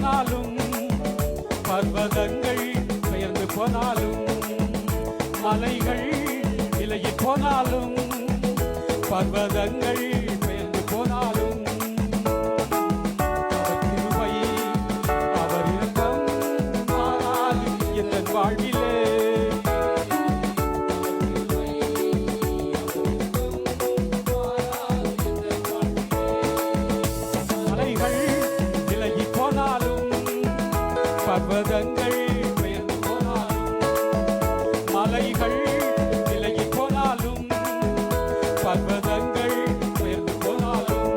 போனாலும் பர்வதங்கள் பெயர்ந்து போனாலும் மலைகள் விலகி போனாலும் பர்வதங்கள் பர்வதங்கள் பெயர்ந்து போனாலும் மலைகள் விலகி போனாலும் பர்வதங்கள் உயர்ந்து போனாலும்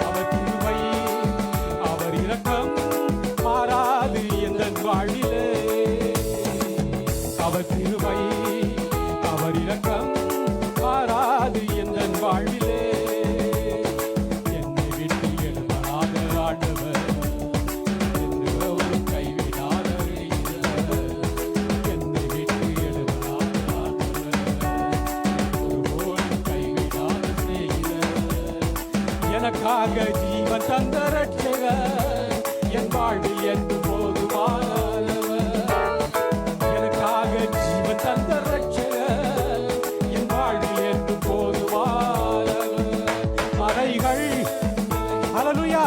அவர் கிருவை அவர் இரக்கம் மாறாது எந்த வாழிலே அவர் எனக்காக ஜீவன் தந்த ரட்சக என் வாழ்வில் என்று போதுமானவர். எனக்காக ஜீவன் தந்த ரட்சக என் வாழ்வில் என்று போதுமானவர். மறைகள். அலலுயா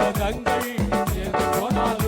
శుభగంగి చేరుకోనాలి